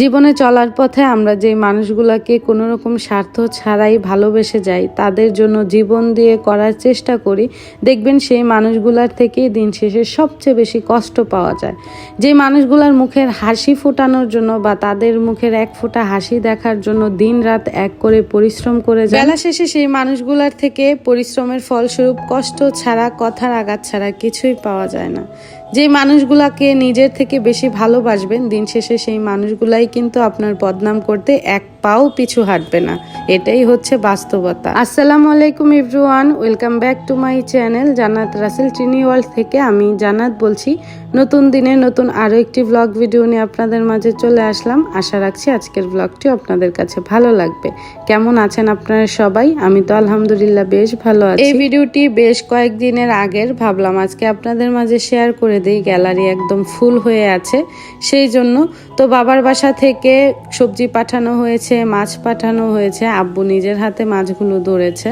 জীবনে চলার পথে আমরা যে মানুষগুলোকে কোনো রকম স্বার্থ ছাড়াই ভালোবেসে যাই, তাদের জন্য জীবন দিয়ে করার চেষ্টা করি, দেখবেন সেই মানুষগুলার থেকেই দিন শেষে সবচেয়ে বেশি কষ্ট পাওয়া যায়। যে মানুষগুলার মুখের হাসি ফোটানোর জন্য বা তাদের মুখের এক ফোঁটা হাসি দেখার জন্য দিন রাত এক করে পরিশ্রম করে যায় বেলা শেষে সেই মানুষগুলার থেকে পরিশ্রমের ফলস্বরূপ কষ্ট ছাড়া, কথার আঘাত ছাড়া কিছুই পাওয়া যায় না। যে মানুষগুলাকে নিজের থেকে বেশি ভালোবাসবেন, দিন শেষে সেই মানুষগুলাই কিন্তু আপনার বদনাম করতে এক পাও পিছু হাঁটবে না। এটাই হচ্ছে বাস্তবতা। আসসালামু আলাইকুম everyone welcome back to my channel Jannat Rasel চিনি ওয়ার্ল্ড থেকে আমি জান্নাত বলছি। নতুন দিনে নতুন আরও একটি ব্লগ ভিডিও নিয়ে আপনাদের মাঝে চলে আসলাম। আশা রাখছি আজকের ব্লগটি আপনাদের কাছে ভালো লাগবে। কেমন আছেন আপনারা সবাই? আমি তো আলহামদুলিল্লাহ বেশ ভালো আছি। এই ভিডিওটি বেশ কয়েকদিনের আগের। ভাবলাম আজকে আপনাদের মাঝে শেয়ার করে দিই। গ্যালারি একদম ফুল হয়ে আছে। সেই জন্য তো বাবার বাসা থেকে সবজি পাঠানো হয়েছে, মাছ পাঠানো হয়েছে, আব্বু নিজের হাতে মাছগুলো ধরেছে।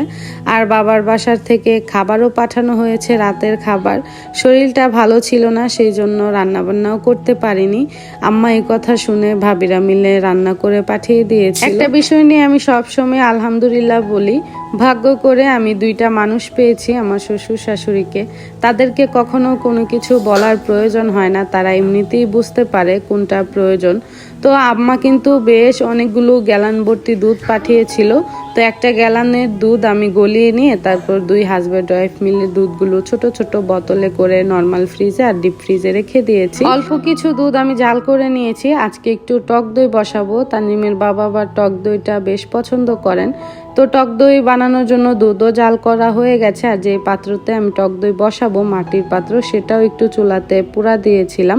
আর বাবার বাসার থেকে খাবারও পাঠানো হয়েছে, রাতের খাবার। শরীরটা ভালো ছিল না, সেই জন্য রান্নাবান্নাও করতে পারিনি। আম্মা এই কথা শুনে ভাবিরা মিলে রান্না করে পাঠিয়ে দিয়েছে একটা বিষয় নিয়ে আমি সবসময় আলহামদুলিল্লাহ বলি, ভাগ্য করে আমি দুইটা মানুষ পেয়েছি আমার শ্বশুর শাশুড়িকে। তাদেরকে কখনো কোনো কিছু বলার প্রয়োজন হয় না, তারা এমনিতেই বুঝতে পারে কোনটা প্রয়োজন। তো আম্মা কিন্তু বেশ অনেকগুলো গ্যালান ভর্তি দুধ পাঠিয়েছিল। তো একটা গ্যালানের দুধ আমি গলিয়ে নিয়ে তারপর দুই হাজব্যান্ড ওয়াইফ মিলে দুধগুলো ছোট ছোট বোতলে করে নর্মাল ফ্রিজে আর ডিপ ফ্রিজে রেখে দিয়েছি। অল্প কিছু দুধ আমি জাল করে নিয়েছি। আজকে একটু টক দই বসাবো। তানিমের বাবা বা টক দইটা বেশ পছন্দ করেন। তো টক দই বানানোর জন্য দুধও জাল করা হয়ে গেছে আর যে পাত্রতে আমি টক দই বসাবো মাটির পাত্র সেটাও একটু চুলাতে পুরা দিয়েছিলাম।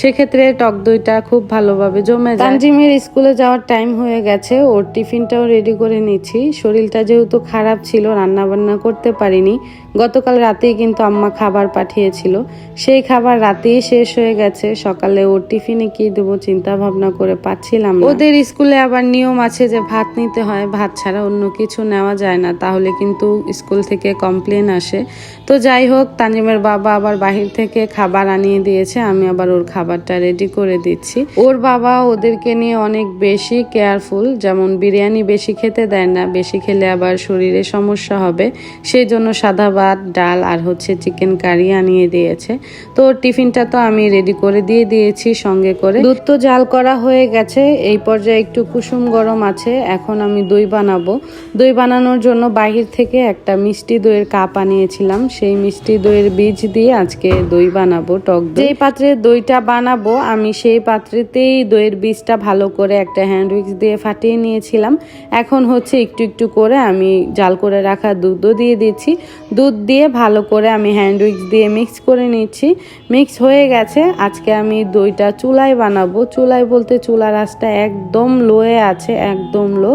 সেক্ষেত্রে টক দইটা খুব ভালোভাবে জমে যায়। তানজিমের স্কুলে যাওয়ার টাইম হয়ে গেছে, ওর টিফিনটাও রেডি করে নিচ্ছি। শরীরটা যেহেতু খারাপ ছিল রান্না বান্না করতে পারিনি গতকাল রাতেই কিন্তু আম্মা খাবার পাঠিয়েছিল। সেই খাবার রাতেই শেষ হয়ে গেছে। সকালে ওর টিফিনে কি দেবো চিন্তা ভাবনা করে পাচ্ছিলাম ওদের স্কুলে আবার নিয়ম আছে যে ভাত নিতে হয়, ভাত ছাড়া অন্য কিছু নেওয়া যায় না। তাহলে কিন্তু স্কুল থেকে কমপ্লেন আসে। তো যাই হোক তানজিমের বাবা আবার বাহির থেকে খাবার আনিয়ে দিয়েছে। আমি আবার ওর খাবারটা রেডি করে দিচ্ছি। ওর বাবা ওদেরকে নিয়ে অনেক বেশি কেয়ারফুল যেমন বিরিয়ানি বেশি খেতে দেয় না, বেশি খেলে আবার শরীরে সমস্যা হবে। সেই জন্য সাদা ভাত, ডাল আর হচ্ছে চিকেন কারি আনিয়ে দিয়েছে। তো টিফিনটা তো আমি রেডি করে দিয়ে দিয়েছি, সঙ্গে করে। দুধ তো জাল করা হয়ে গেছে, এই পর্যায়ে একটু কুসুম গরম আছে, এখন আমি দই বানাবো। দই বানানোর জন্য বাহির থেকে একটা মিষ্টি দইয়ের কাপ আনিয়েছিলাম, সেই মিষ্টি দইয়ের বীজ দিয়ে আজকে দই বানাবো, টক যেই পাত্রে দইটা বানাবো, আমি সেই পাত্রেতেই দইয়ের বীজটা ভালো করে একটা হ্যান্ড উইক্স দিয়ে ফাটিয়ে নিয়েছিলাম। এখন হচ্ছে একটু একটু করে আমি জাল করে রাখা দুধও দিয়ে দিচ্ছি। দুধ দিয়ে ভালো করে আমি হ্যান্ড উইক্স দিয়ে মিক্স করে নিচ্ছি। মিক্স হয়ে গেছে। আজকে আমি দইটা চুলায় বানাবো। চুলায় বলতে চুলার আঁচটা একদম লোয়ে আছে, একদম লো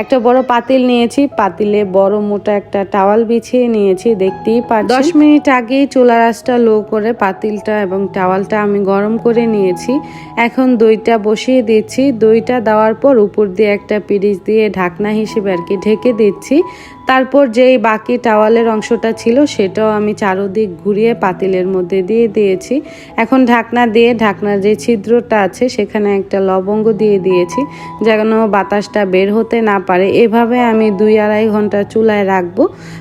একটা বড় পাতিল নিয়েছি। পাতিলে বড় মোটা একটা টাওয়াল বিছিয়ে নিয়েছি, দেখতেই পাচ্ছি দশ মিনিট আগেই চুলার আঁচটা লো করে পাতিলটা এবং টাওয়ালটা আমি গরম করে নিয়েছি। এখন দইটা বসিয়ে দিচ্ছি। দইটা দেওয়ার পর উপর দিয়ে একটা পিরিচ দিয়ে ঢাকনা হিসেবে আর কি ঢেকে দিচ্ছি। তারপর যেই বাকি টাওয়ালের অংশটা ছিল সেটাও আমি চারোদিক ঘুরিয়ে পাতিলের মধ্যে দিয়ে দিয়েছি। এখন ঢাকনা দিয়ে ঢাকনার যে ছিদ্রটা আছে সেখানে একটা লবঙ্গ দিয়ে দিয়েছি যেন বাতাসটা বের হতে না পারে। এভাবে আমি দুই আড়াই ঘণ্টা চুলায় রাখব।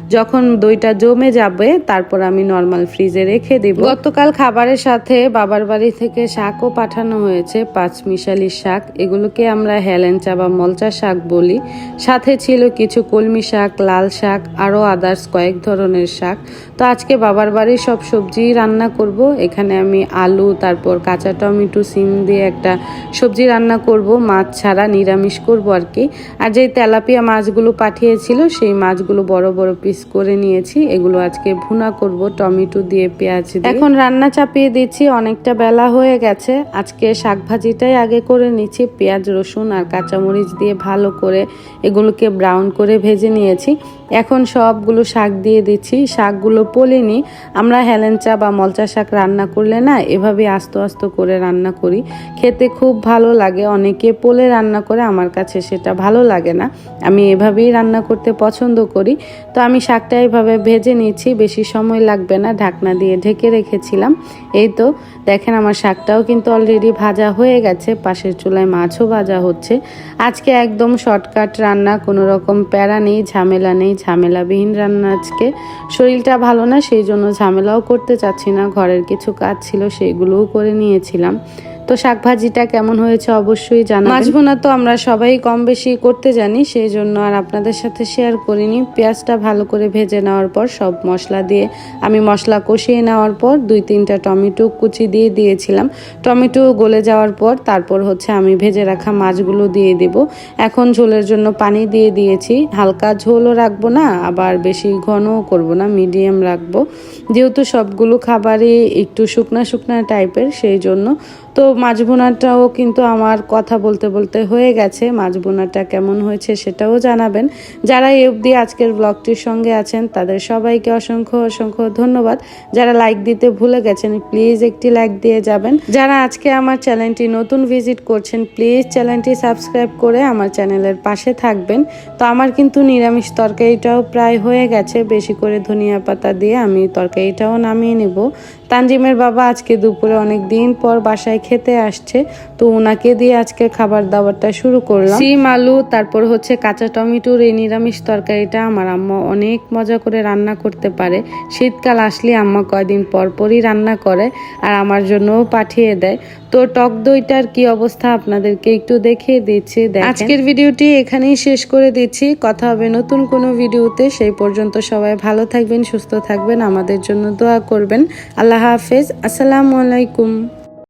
যখন দইটা জমে যাবে, তারপর আমি নর্মাল ফ্রিজে রেখে দিব। গতকাল খাবারের সাথে বাবার বাড়ি থেকে শাকও পাঠানো হয়েছে, পাঁচ পাঁচমিশালি শাক। এগুলোকে আমরা হেলেঞ্চা বা মলচা শাক বলি। সাথে ছিল কিছু কলমি শাক লাল শাক আরও আদার্স কয়েক ধরনের শাক। তো আজকে বাবার বাড়ির সব সবজি রান্না করব। এখানে আমি আলু, তারপর কাঁচা টমেটো, সিম দিয়ে একটা সবজি রান্না করব। মাছ ছাড়া নিরামিষ করব আর কি। আর যেই তেলাপিয়া মাছগুলো পাঠিয়েছিল, সেই মাছগুলো বড় বড় পিস করে নিয়েছি। এগুলো আজকে ভুনা করব টমেটো দিয়ে, পেঁয়াজ এখন রান্না চাপিয়ে দিচ্ছি, অনেকটা বেলা হয়ে গেছে। আজকে শাক ভাজিটাই আগে করে নিচ্ছি, পেঁয়াজ, রসুন আর কাঁচামরিচ দিয়ে ভালো করে এগুলোকে ব্রাউন করে ভেজে নিয়েছি। Thank you. এখন সবগুলো শাক দিয়ে দিচ্ছি। শাকগুলো পলিনি। আমরা হেলেঞ্চা বা মলচা শাক রান্না করলে না এভাবে আস্তে আস্তে করে রান্না করি। খেতে খুব ভালো লাগে। অনেকে পোলে রান্না করে, আমার কাছে সেটা ভালো লাগে না। আমি এভাবেই রান্না করতে পছন্দ করি। তো আমি শাকটা এভাবে ভেজে নিচ্ছি বেশি সময় লাগবে না, ঢাকনা দিয়ে ঢেকে রেখেছিলাম। এই তো, দেখেন আমার শাকটাও কিন্তু অলরেডি ভাজা হয়ে গেছে। পাশের চুলায় মাছও ভাজা হচ্ছে। আজকে একদম শর্টকাট রান্না, কোনো রকম প্যারা নেই, ঝামেলা নেই। ঝামেলাবিহীন রান্না আজকে। শরীরটা ভালো না, সেই জন্য ঝামেলাও করতে চাচ্ছি না। ঘরের কিছু কাজ ছিল, সেইগুলোও করে নিয়েছিলাম। তো শাক ভাজিটা কেমন হয়েছে অবশ্যই জানাবেন। মাছ ভুনা তো আমরা সবাই কম বেশি করতে জানি সেই জন্য আর আপনাদের সাথে শেয়ার করিনি। পেঁয়াজটা ভালো করে ভেজে নেওয়ার পর, সব মশলা দিয়ে, আমি মশলা কষিয়ে নেওয়ার পর দুই তিনটা টমেটো কুচি দিয়ে দিয়েছিলাম। টমেটো গলে যাওয়ার পর তারপর হচ্ছে আমি ভেজে রাখা মাছগুলো দিয়ে দিব। এখন ঝোলের জন্য পানি দিয়ে দিয়েছি। হালকা ঝোলও রাখব না, আবার বেশি ঘনও করব না, মিডিয়াম রাখব। যেহেতু সবগুলো খাবারই একটু শুকনা শুকনা টাইপের সেই জন্য তো মাছ ভুনাটাও কিন্তু আমার কথা বলতে বলতে হয়ে গেছে। মাছ ভুনাটা কেমন হয়েছে সেটাও জানাবেন। যারা এই অবধি আজকের ব্লগটির সঙ্গে আছেন, তাদের সবাইকে অসংখ্য অসংখ্য ধন্যবাদ। যারা লাইক দিতে ভুলে গেছেন, প্লিজ একটি লাইক দিয়ে যাবেন। যারা আজকে আমার চ্যানেলটি নতুন ভিজিট করছেন, প্লিজ চ্যানেলটি সাবস্ক্রাইব করে আমার চ্যানেলের পাশে থাকবেন। তো আমার কিন্তু নিরামিষ তরকারিটাও প্রায় হয়ে গেছে। বেশি করে ধনিয়া পাতা দিয়ে আমি তরকারিটাও নামিয়ে নেব। তানজিমের বাবা আজকে দুপুরে অনেক দিন পর বাসায় খেতে আসছে, তো ওনাকে দিয়ে আজকে খাবার দাবারটা শুরু করলাম। সিম, আলু, তারপর হচ্ছে কাঁচা টমেটোর এই নিরামিষ তরকারিটা আমার আম্মা অনেক মজা করে রান্না করতে পারে। শীতকাল আসলে আম্মা কয়দিন পর পরই রান্না করে আর আমার জন্যও পাঠিয়ে দেয়। তো টক দইটার কি অবস্থা আপনাদেরকে একটু দেখিয়ে দিচ্ছি আজকের ভিডিওটি এখানেই শেষ করে দিচ্ছি। কথা হবে নতুন কোনো ভিডিওতে। সেই পর্যন্ত সবাই ভালো থাকবেন, সুস্থ থাকবেন। আমাদের জন্য দোয়া করবেন। আল্লাহ হাফেজ। আসসালামু আলাইকুম।